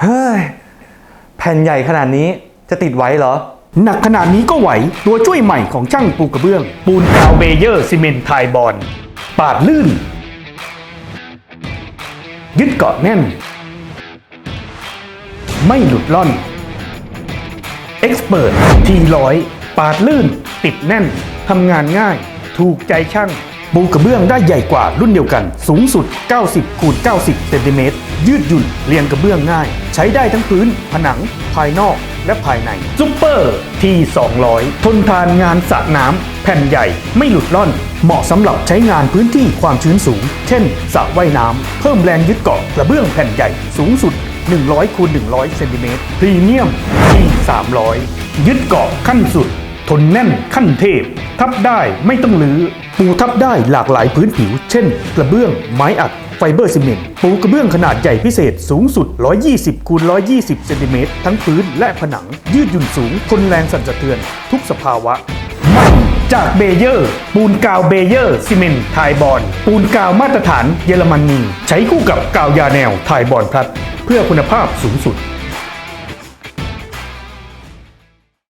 เฮ้ย แผ่นใหญ่ขนาดนี้จะติดไว้เหรอ หนักขนาดนี้ก็ไหว ตัวช่วยใหม่ของช่างปูกระเบื้อง ปูนกาวเบเยอร์ซีเมนต์ไทยบอลปาดลื่น ยึดเกาะแน่น ไม่หลุดล่อน Expert T100 ปาดลื่น ติดแน่นทำงานง่าย ถูกใจช่าง ปูกระเบื้องได้ใหญ่กว่ารุ่นเดียวกัน สูงสุด 90คูณ90เซนติเมตร ยืดหยุ่นเรียงกระเบื้องง่าย ใช้ได้ทั้งพื้น ผนัง ภายนอกและภายในซุปเปอร์ T200 ทนทานงานสระน้ำแผ่นใหญ่ ไม่หลุดล่อน เหมาะสำหรับใช้งานพื้นที่ความชื้นสูง เช่นสระว่ายน้ำเพิ่มแรงยึดเกาะกระเบื้องแผ่นใหญ่สูงสุด 100คูณ100เซนติเมตรพรีเมียม T300 ยึดเกาะขั้นสุด ทนแน่นขั้นเทพ ทับได้ไม่ต้องรื้อปูทับได้หลากหลายพื้นผิว เช่น กระเบื้องไม้อัด ไฟเบอร์ซีเมนต์ปูกระเบื้องขนาดใหญ่พิเศษสูงสุด 120คูณ120เซนติเมตรทั้งพื้นและผนัง ยืดหยุ่นสูง ทนแรงสั่นสะเทือน ทุกสภาวะมันจากเบเยอร์ ปูนกาวเบเยอร์ซีเมนต์ไทยบอลปูนกาวมาตรฐานเยอรมนีใช้คู่กับกาวยาแนวไทยบอลพลัด เพื่อคุณภาพสูงสุด